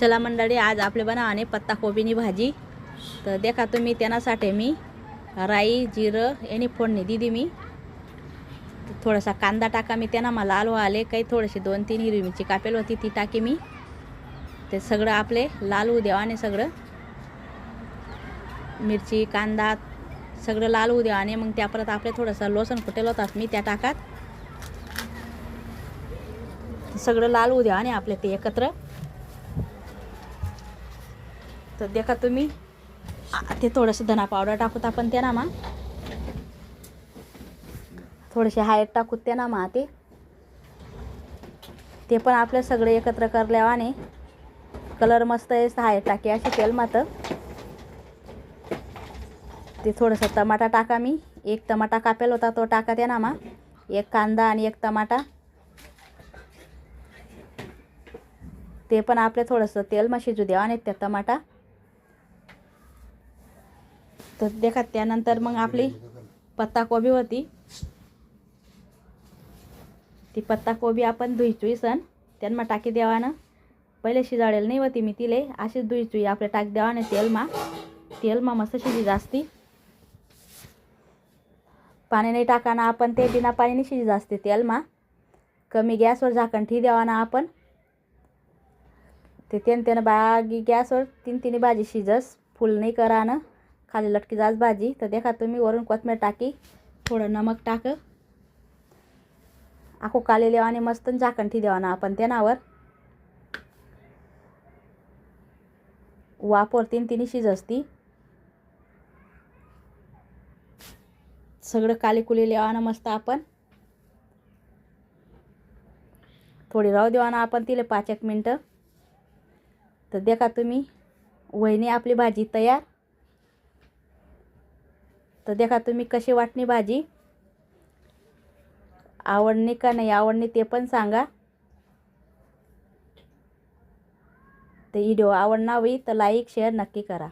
चला मंडळी आज आपले बनावाने पत्ता कोबीनी भाजी. तर देखा तुम्ही त्यासाठी मी राई जिरं याने फोडणी दिली मी. थोडासा कांदा टाका मी त्यांना मला लाल आले काही थोडेसे दोन तीन हिरवी मिरची कापेल होती ती टाकी मी. ते सगळं आपले लाल होऊ द्यावा सगळं. मिरची कांदा सगळं लाल होऊ द्यावा आणि मग त्या परत आपले थोडंसं लोसन कुटेल होतात मी त्या टाकात. सगळं लाल होऊ आणि आपले ते एकत्र. तर देखा तुम्ही. ते थोडंसं धना पावडर टाकूत आपण त्या नामा थोडेसे हायर टाकूत त्या नामा ते. ते पण आपलं सगळे एकत्र करल्यावाने कलर मस्त आहे हायर टाके अशी तेल मात्र. ते थोडंसं टमाटा टाका मी. एक टमाटा कापेल होता तो टाका त्या नामा एक कांदा आणि एक टमाटा. ते पण आपले थोडंसं तेल मग शिजू द्यावा आणि त्या टमाटा. तर देखा त्यानंतर मग आपली पत्ताकोबी होती. ती पत्ताकोबी आपण धुईचुई सण त्यांना टाकी द्यावानं पहिले शिजाळेल नाही होती मी तिले अशीच धुईचुई आपल्या टाक द्यावाने तेलमा. तेलमा मस्त शिजी जास्ती. पाणी नाही टाकाना आपण ते बिना पाणी नाही शिजी जास्ती तेलमा. कमी गॅसवर झाकण ठी द्यावाना आपण. ते तेन त्यानं बागी गॅसवर तीन तिन्ही भाजी शिजस फुल नाही करानं. खाली लटकी जास भाजी. तर देखा तुम्ही वरून कोथमीर टाकी थोडं नमक टाक. आखो काले आणि मस्त झाकण ठी देवा ना आपण त्यानावर वापर तीन तिन्ही शिजसती. सगळं काली कुली लेवानं मस्त आपण. थोडी राहू देवा ना आपण तिले पाच एक मिनटं. तर देखा तुम्ही वहिनी आपली भाजी तयार. तर देखा तुम्ही कशी वाटणी भाजी? आवडणी का नाही? आवडणी ते पण सांगा. ते व्हिडिओ आवडणार होई तर लाईक शेअर नक्की करा.